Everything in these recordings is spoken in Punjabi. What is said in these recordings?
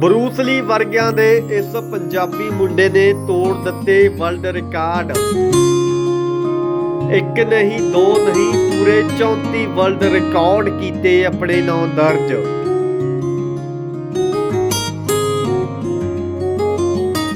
ਬਰੂਸਲੀ ਵਰਗਿਆਂ ਦੇ ਇਸ ਪੰਜਾਬੀ ਮੁੰਡੇ ਨੇ ਤੋੜ ਦਿੱਤੇ ਵਰਲਡ ਰਿਕਾਰਡ। ਇੱਕ ਨਹੀਂ, ਦੋ ਨਹੀਂ, ਪੂਰੇ 34 ਵਰਲਡ ਰਿਕਾਰਡ ਕੀਤੇ ਆਪਣੇ ਨਾਂ ਦਰਜ।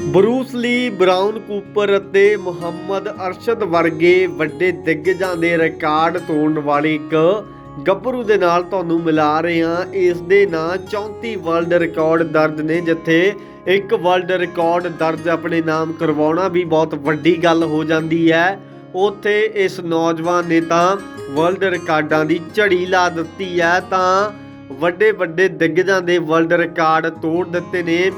ਬਰੂਸ ਲੀ, ਬ੍ਰਾਊਨ ਕੂਪਰ ਅਤੇ ਮੁਹੰਮਦ ਅਰਸ਼ਦ ਵਰਗੇ ਵੱਡੇ ਦਿੱਗਜਾਂ ਦੇ ਰਿਕਾਰਡ ਤੋੜਨ ਵਾਲੀ ਇੱਕ ਗੱਭਰੂ ਦੇ ਨਾਲ ਤੁਹਾਨੂੰ ਮਿਲਾ ਰਹੇ ਹਾਂ। ਇਸ ਦੇ ਨਾਂ 34 ਵਰਲਡ ਰਿਕਾਰਡ ਦਰਜ ਨੇ, ਜਿੱਥੇ ਇੱਕ ਵਰਲਡ ਰਿਕਾਰਡ ਦਰਜ ਆਪਣੇ ਨਾਮ ਕਰਵਾਉਣਾ ਵੀ ਬਹੁਤ ਵੱਡੀ ਗੱਲ ਹੋ ਜਾਂਦੀ ਹੈ। ਉੱਥੇ ਇਸ ਨੌਜਵਾਨ ਨੇ ਤਾਂ ਵਰਲਡ ਰਿਕਾਰਡਾਂ ਦੀ ਝੜੀ ਲਾ ਦਿੱਤੀ ਹੈ। ਤਾਂ ਵੱਡੇ ਵੱਡੇ ਦਿੱਗਜਾਂ ਦੇ ਵਰਲਡ ਰਿਕਾਰਡ ਤੋੜ ਦਿੱਤੇ ਨੇ।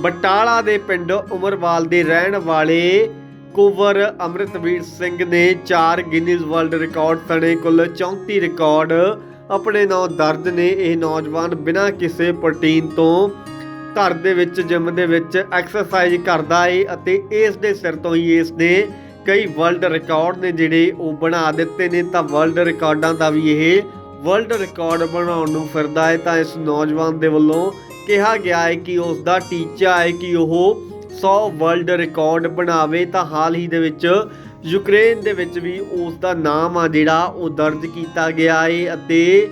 ਬਟਾਲਾ ਦੇ ਪਿੰਡ ਉਮਰਵਾਲ ਦੇ ਰਹਿਣ ਵਾਲੇ ਕੁਵਰ ਅੰਮ੍ਰਿਤਵੀਰ ਸਿੰਘ ਨੇ 4 ਗਿਨੀਜ਼ ਵਰਲਡ ਰਿਕਾਰਡ ਸਣੇ ਕੁੱਲ 34 ਰਿਕਾਰਡ ਆਪਣੇ ਨਾਂ ਦਰਜ ਨੇ। ਇਹ ਨੌਜਵਾਨ ਬਿਨਾਂ ਕਿਸੇ ਪ੍ਰੋਟੀਨ ਤੋਂ ਘਰ ਦੇ ਵਿੱਚ, ਜਿਮ ਦੇ ਵਿੱਚ ਐਕਸਰਸਾਈਜ਼ ਕਰਦਾ ਏ ਅਤੇ ਇਸ ਦੇ ਸਿਰ ਤੋਂ ਹੀ ਇਸ ਨੇ ਕਈ ਵਰਲਡ ਰਿਕਾਰਡ ਨੇ ਜਿਹੜੇ ਉਹ ਬਣਾ ਦਿੱਤੇ ਨੇ। ਤਾਂ ਵਰਲਡ ਰਿਕਾਰਡਾਂ ਦਾ ਵੀ ਇਹ ਵਰਲਡ ਰਿਕਾਰਡ ਬਣਾਉਣ ਨੂੰ ਫਿਰਦਾ ਹੈ ਤਾਂ ਇਸ ਨੌਜਵਾਨ ਦੇ ਵੱਲੋਂ ਕਿਹਾ ਗਿਆ ਹੈ ਕਿ ਉਸ ਦਾ ਟੀਚਾ ਹੈ ਕਿ ਉਹ 100 ਵਰਲਡ ਰਿਕਾਰਡ ਬਣਾਵੇ ਤਾਂ ਹਾਲ ਹੀ ਦੇ ਵਿੱਚ ਯੂਕਰੇਨ ਦੇ ਵਿੱਚ ਵੀ ਉਸ ਦਾ ਨਾਮ ਆ ਜਿਹੜਾ ਉਹ ਦਰਜ ਕੀਤਾ ਗਿਆ ਏ ਅਤੇ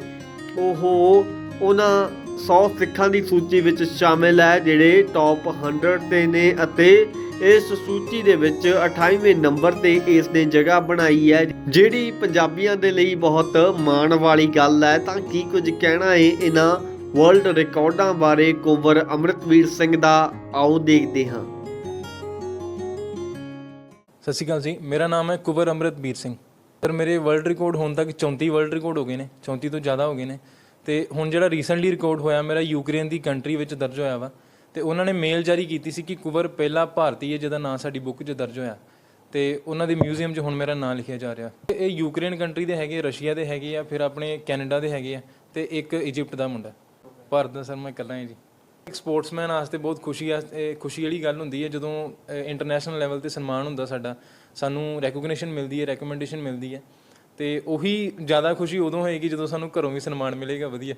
ਉਹ ਉਹਨਾਂ 100 ਸਿੱਖਾਂ ਦੀ ਸੂਚੀ ਵਿੱਚ ਸ਼ਾਮਿਲ ਹੈ, ਜਿਹੜੇ ਟੌਪ 100 ਤੇ ਨੇ ਅਤੇ ਇਸ ਸੂਚੀ ਦੇ ਵਿੱਚ 28ਵੇਂ ਨੰਬਰ ਤੇ ਇਸ ਨੇ ਜਗ੍ਹਾ ਬਣਾਈ ਹੈ, ਜਿਹੜੀ ਪੰਜਾਬੀਆਂ ਦੇ ਲਈ ਬਹੁਤ ਮਾਣ ਵਾਲੀ ਗੱਲ ਹੈ। ਤਾਂ ਕੀ ਕੁਝ ਕਹਿਣਾ ਹੈ ਇਹਨਾਂ ਵਰਲਡ ਰਿਕਾਰਡਾਂ ਬਾਰੇ ਕੁੰਵਰ ਅੰਮ੍ਰਿਤਵੀਰ ਸਿੰਘ ਦਾ ਆਓ ਦੇਖਦੇ ਹਾਂ। ਸਤਿ ਸ਼੍ਰੀ ਅਕਾਲ ਜੀ, ਮੇਰਾ ਨਾਮ ਹੈ ਕੁਵਰ ਅੰਮ੍ਰਿਤਬੀਰ ਸਿੰਘ। ਸਰ, ਮੇਰੇ ਵਰਲਡ ਰਿਕਾਰਡ ਹੋਣ ਤੱਕ 34 ਵਰਲਡ ਰਿਕਾਰਡ ਹੋ ਗਏ ਨੇ 34 ਤੋਂ ਜ਼ਿਆਦਾ ਹੋ ਗਏ ਨੇ। ਤੇ ਹੁਣ ਜਿਹੜਾ ਰੀਸੈਂਟਲੀ ਰਿਕਾਰਡ ਹੋਇਆ ਮੇਰਾ ਯੂਕਰੇਨ ਦੀ ਕੰਟਰੀ ਵਿੱਚ ਦਰਜ ਹੋਇਆ ਵਾ, ਤੇ ਉਹਨਾਂ ਨੇ ਮੇਲ ਜਾਰੀ ਕੀਤੀ ਸੀ ਕਿ ਕੁਵਰ ਪਹਿਲਾ ਭਾਰਤੀ ਹੈ ਜਿਹਦਾ ਨਾਂ ਸਾਡੀ ਬੁੱਕ 'ਚ ਦਰਜ ਹੋਇਆ। ਤੇ ਉਹਨਾਂ ਦੇ ਮਿਊਜ਼ੀਅਮ 'ਚ ਹੁਣ ਮੇਰਾ ਨਾਂ ਲਿਖਿਆ ਜਾ ਰਿਹਾ। ਤੇ ਇਹ ਯੂਕਰੇਨ ਕੰਟਰੀ ਦੇ ਹੈਗੇ ਰਸ਼ੀਆ ਦੇ ਹੈਗੇ ਆ, ਫਿਰ ਆਪਣੇ ਕੈਨੇਡਾ ਦੇ ਹੈਗੇ ਆ, ਤੇ ਇੱਕ ਇਜਿਪਟ ਦਾ ਮੁੰਡਾ। ਭਾਰਤ ਦਾ ਸਰ ਮੈਂ ਇਕੱਲਾ ਹਾਂ ਜੀ। ਇੱਕ ਸਪੋਰਟਸਮੈਨ ਵਾਸਤੇ ਬਹੁਤ ਖੁਸ਼ੀ ਆ ਇਹ ਖੁਸ਼ੀ ਵਾਲੀ ਗੱਲ ਹੁੰਦੀ ਹੈ ਜਦੋਂ ਇੰਟਰਨੈਸ਼ਨਲ ਲੈਵਲ ਤੇ ਸਨਮਾਨ ਹੁੰਦਾ ਸਾਡਾ ਸਾਨੂੰ ਰੈਕੋਗਨੀਸ਼ਨ ਮਿਲਦੀ ਹੈ ਰეკਮੈਂਡੇਸ਼ਨ ਮਿਲਦੀ ਹੈ। ਤੇ ਉਹੀ ਜ਼ਿਆਦਾ ਖੁਸ਼ੀ ਉਦੋਂ ਹੋਏਗੀ ਜਦੋਂ ਸਾਨੂੰ ਘਰੋਂ ਵੀ ਸਨਮਾਨ ਮਿਲੇਗਾ ਵਧੀਆ।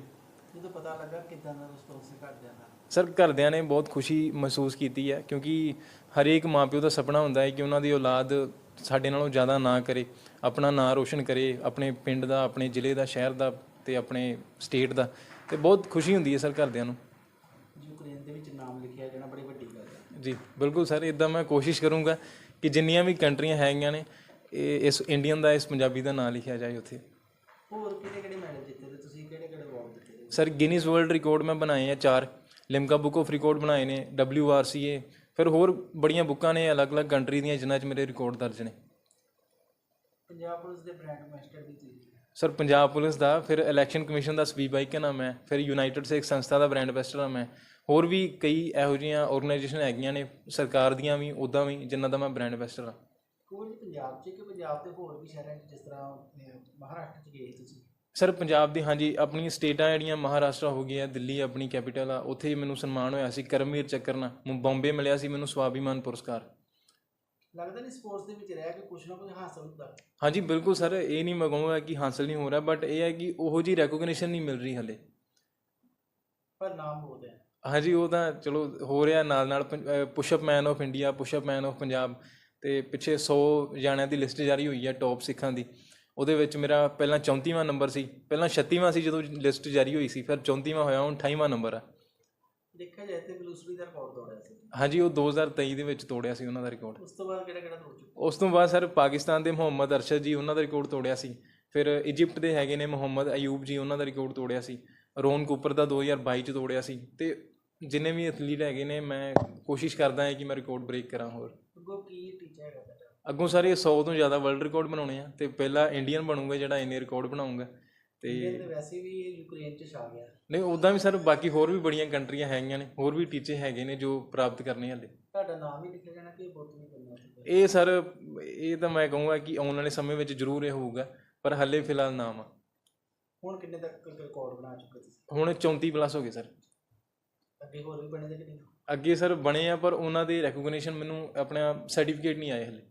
ਜਦੋਂ ਪਤਾ ਲੱਗਾ ਕਿਦਾਂ ਦਾ ਰਿਸਪੌਂਸ ਘਟਦਿਆਂ ਦਾ? ਸਰ ਘਰਦਿਆਂ ਨੇ ਬਹੁਤ ਖੁਸ਼ੀ ਮਹਿਸੂਸ ਕੀਤੀ ਹੈ ਕਿਉਂਕਿ ਹਰੇਕ ਮਾਪਿਓ ਦਾ ਸੁਪਨਾ ਹੁੰਦਾ ਹੈ ਕਿ ਉਹਨਾਂ ਦੀ ਔਲਾਦ ਸਾਡੇ ਨਾਲੋਂ ਜ਼ਿਆਦਾ ਨਾ ਕਰੇ ਆਪਣਾ ਨਾਂ ਰੋਸ਼ਨ ਕਰੇ ਆਪਣੇ ਪਿੰਡ ਦਾ ਆਪਣੇ ਜ਼ਿਲ੍ਹੇ ਦਾ ਸ਼ਹਿਰ ਦਾ ਤੇ ਆਪਣੇ ਸਟੇਟ ਦਾ। ਤੇ ਬਹੁਤ ਖੁਸ਼ੀ ਹੁੰਦੀ ਹੈ ਸਰ ਘਰਦਿਆਂ ਨੂੰ। ਯੂਕਰੇਨ ਦੇ ਵਿੱਚ ਨਾਮ ਲਿਖਿਆ ਜਾਣਾ ਬੜੀ ਵੱਡੀ ਗੱਲ ਹੈ। ਜੀ ਬਿਲਕੁਲ ਸਰ ਇਦਾਂ ਮੈਂ ਕੋਸ਼ਿਸ਼ ਕਰੂੰਗਾ ਕਿ ਜਿੰਨੀਆਂ ਵੀ ਕੰਟਰੀਆਂ ਹੈਗੀਆਂ ਨੇ ਇਹ ਇਸ ਇੰਡੀਅਨ ਦਾ ਇਸ ਪੰਜਾਬੀ ਦਾ ਨਾਂ ਲਿਖਿਆ ਜਾਏ ਉੱਥੇ। ਹੋਰ ਕਿਹੜੇ ਕਿਹੜੇ ਮੈਡਲ ਜਿੱਤੇ ਤੇ ਤੁਸੀਂ ਕਿਹੜੇ ਕਿਹੜੇ ਅਵਾਰਡ ਦਿੱਤੇ ਨੇ? ਸਰ ਗਿਨੀਜ਼ ਵਰਲਡ ਰਿਕਾਰਡ ਮੈਂ ਬਣਾਏ ਆ ਚਾਰ ਲਿਮਕਾ ਬੁੱਕ ਆਫ ਰਿਕਾਰਡ ਬਣਾਏ ਨੇ WRCA ਫਿਰ ਹੋਰ ਬੜੀਆਂ ਬੁੱਕਾਂ ਨੇ ਅਲੱਗ-ਅਲੱਗ ਕੰਟਰੀ ਦੀਆਂ ਜਿਨ੍ਹਾਂ 'ਚ ਮੇਰੇ ਰਿਕਾਰਡ ਦਰਜ ਨੇ। ਪੰਜਾਬ ਪੁਲਿਸ ਦੇ ਬ੍ਰਾਂਡ ਮਾਸਟਰ ਵੀ ਤੁਸੀਂ। ਸਰ ਪੰਜਾਬ ਪੁਲਿਸ ਦਾ ਫਿਰ ਇਲੈਕਸ਼ਨ ਕਮਿਸ਼ਨ ਦਾ ਸਵੀਪ ਆਈਕਨ ਆ ਮੈਂ ਫਿਰ ਯੂਨਾਈਟਿਡ ਸਿੱਖ ਸੰਸਥਾ ਦਾ ਬ੍ਰਾਂਡ ਐਂਬੈਸਡਰ ਆ ਮੈਂ। ਹੋਰ ਵੀ ਕਈ ਇਹੋ ਜਿਹੀਆਂ ਆਰਗੇਨਾਈਜੇਸ਼ਨ ਹੈਗੀਆਂ ਨੇ ਸਰਕਾਰ ਦੀਆਂ ਵੀ ਉੱਦਾਂ ਵੀ ਜਿਨ੍ਹਾਂ ਦਾ ਮੈਂ ਬ੍ਰਾਂਡ ਐਂਬੈਸਡਰ ਆ। ਕੋਈ ਪੰਜਾਬ 'ਚ ਕਿ ਪੰਜਾਬ ਦੇ ਹੋਰ ਵੀ ਸ਼ਹਿਰਾਂ 'ਚ ਜਿਸ ਤਰ੍ਹਾਂ ਮਹਾਰਾਸ਼ਟਰ 'ਚ ਗਏ ਤੁਸੀਂ? ਸਰ ਪੰਜਾਬ ਦੀ ਹਾਂਜੀ ਆਪਣੀ ਸਟੇਟਾਂ ਜਿਹੜੀਆਂ ਮਹਾਰਾਸ਼ਟਰ ਹੋ ਗਈ ਹੈ ਦਿੱਲੀ ਆਪਣੀ ਕੈਪੀਟਲ ਆ ਉੱਥੇ ਮੈਨੂੰ ਸਨਮਾਨ ਹੋਇਆ ਸੀ ਕਰਮਵੀਰ ਚੱਕਰ ਨਾਲ। ਬੰਬੇ ਮਿਲਿਆ ਸੀ ਮੈਨੂੰ ਸਵਾਭੀਮਾਨ ਪੁਰਸਕਾਰ। ਲੱਗਦਾ ਨਹੀਂ ਸਪੋਰਟਸ ਦੇ ਵਿੱਚ ਰਹਿ ਕੇ ਕੁਛ ਨਾ ਕੁਛ ਹਾਸਲ ਹੁੰਦਾ। ਹਾਂਜੀ ਬਿਲਕੁਲ ਸਰ ਇਹ ਨਹੀਂ ਮੈਂ ਕਹੂੰਗਾ ਕਿ ਹਾਸਲ ਨਹੀਂ ਹੋ ਰਿਹਾ ਬਟ ਇਹ ਹੈ ਕਿ ਉਹੋ ਜੀ ਰੈਕੋਗਨੀਸ਼ਨ ਨਹੀਂ ਮਿਲ ਰਹੀ ਹਲੇ। ਪਰ ਨਾਮ ਹੈ ਹਾਂਜੀ ਉਹ ਤਾਂ ਚਲੋ ਹੋ ਰਿਹਾ ਨਾਲ ਨਾਲ pushup man of India pushup man of Punjab ਤੇ ਪਿੱਛੇ 100 ਜਾਣਿਆਂ ਦੀ ਲਿਸਟ ਜਾਰੀ ਹੋਈ ਹੈ ਟੌਪ ਸਿੱਖਾਂ ਦੀ। ਉਹਦੇ ਵਿੱਚ ਮੇਰਾ ਪਹਿਲਾਂ 34ਵਾਂ ਨੰਬਰ ਸੀ ਪਹਿਲਾਂ 36ਵਾਂ ਸੀ ਜਦੋਂ ਲਿਸਟ ਜਾਰੀ ਹੋਈ ਸੀ ਫਿਰ 34ਵਾਂ ਹੋਇਆ ਹੁਣ 28ਵਾਂ ਨੰਬਰ ਆ। ਦੇਖਿਆ ਜਾਏ ਤੇ ਬਲੂਸਰੀ ਦਾ ਰਿਕਾਰਡ ਤੋੜਿਆ ਸੀ। ਹਾਂਜੀ ਉਹ 2023 ਦੇ ਵਿੱਚ ਤੋੜਿਆ ਸੀ ਉਹਨਾਂ ਦਾ ਰਿਕਾਰਡ ਉਸ ਤੋਂ ਬਾਅਦ ਕਿਹੜਾ ਕਿਹੜਾ ਤੋੜ ਚੁੱਕਾ? ਉਸ ਤੋਂ ਬਾਅਦ ਸਰ ਪਾਕਿਸਤਾਨ ਦੇ ਮੁਹੰਮਦ ਅਰਸ਼ਦ ਜੀ ਉਹਨਾਂ ਦਾ ਰਿਕਾਰਡ ਤੋੜਿਆ ਸੀ। ਫਿਰ ਇਜਿਪਟ ਦੇ ਹੈਗੇ ਨੇ ਮੁਹੰਮਦ ਅਯੂਬ ਜੀ ਉਹਨਾਂ ਦਾ ਰਿਕਾਰਡ ਤੋੜਿਆ ਸੀ। ਰੋਨ ਕੂਪਰ ਦਾ 2022 ਚ ਤੋੜਿਆ ਸੀ। ਤੇ ਜਿੰਨੇ ਵੀ ਐਥਲੀਟ ਹੈਗੇ ਨੇ ਮੈਂ ਕੋਸ਼ਿਸ਼ ਕਰਦਾ ਹਾਂ ਕਿ ਮੈਂ ਰਿਕਾਰਡ ਬ੍ਰੇਕ ਕਰਾਂ ਹੋਰ। ਅੱਗੋਂ ਕੀ ਟੀਚਾ ਹੈਗਾ ਅੱਗੋਂ ਸਾਰੇ 100 ਤੋਂ ਜ਼ਿਆਦਾ ਵਰਲਡ ਰਿਕਾਰਡ ਬਣਾਉਣੇ ਆ। ਤੇ ਪਹਿਲਾ ਇੰਡੀਅਨ ਬਣੂਗਾ ਜਿਹੜਾ ਇੰਨੇ ਰਿਕਾਰਡ ਬਣਾਉਂਗਾ ਤੇ ਵੈਸੇ ਵੀ ਯੂਕਰੇਨ 'ਚ ਛਾ ਗਿਆ। ਨਹੀਂ ਉਦਾਂ ਵੀ ਸਰ ਬਾਕੀ ਹੋਰ ਵੀ ਬੜੀਆਂ ਕੰਟਰੀਆਂ ਹੈਗੀਆਂ ਨੇ ਹੋਰ ਵੀ ਟੀਚੇ ਹੈਗੇ ਨੇ ਜੋ ਪ੍ਰਾਪਤ ਕਰਨੇ ਹਲੇ। ਤੁਹਾਡਾ ਨਾਮ ਹੀ ਲਿਖਿਆ ਜਾਣਾ ਕਿ ਬਹੁਤ ਨਹੀਂ ਕਰਨਾ? ਇਹ ਸਰ ਇਹ ਤਾਂ ਮੈਂ ਕਹੂੰਗਾ ਕਿ ਆਉਣ ਵਾਲੇ ਸਮੇਂ ਵਿੱਚ ਜ਼ਰੂਰ ਇਹ ਹੋਊਗਾ ਪਰ ਹਲੇ ਫਿਲਹਾਲ ਨਾਮ ਆ। ਹੁਣ ਕਿੰਨੇ ਤੱਕ ਰਿਕਾਰਡ ਬਣਾ ਚੁੱਕੇ ਤੁਸੀਂ? ਹੁਣ 34 ਪਲੱਸ ਹੋ ਗਏ ਸਰ। ਅੱਗੇ ਹੋਰ ਵੀ ਬਣੇ ਕਿ ਨਹੀਂ ਅੱਗੇ ਸਰ ਬਣੇ ਆ ਪਰ ਉਹਨਾਂ ਦੇ ਰੈਕੋਗਨੀਸ਼ਨ ਮੈਨੂੰ ਆਪਣਾ ਸਰਟੀਫਿਕੇਟ ਨਹੀਂ ਆਏ ਹਲੇ।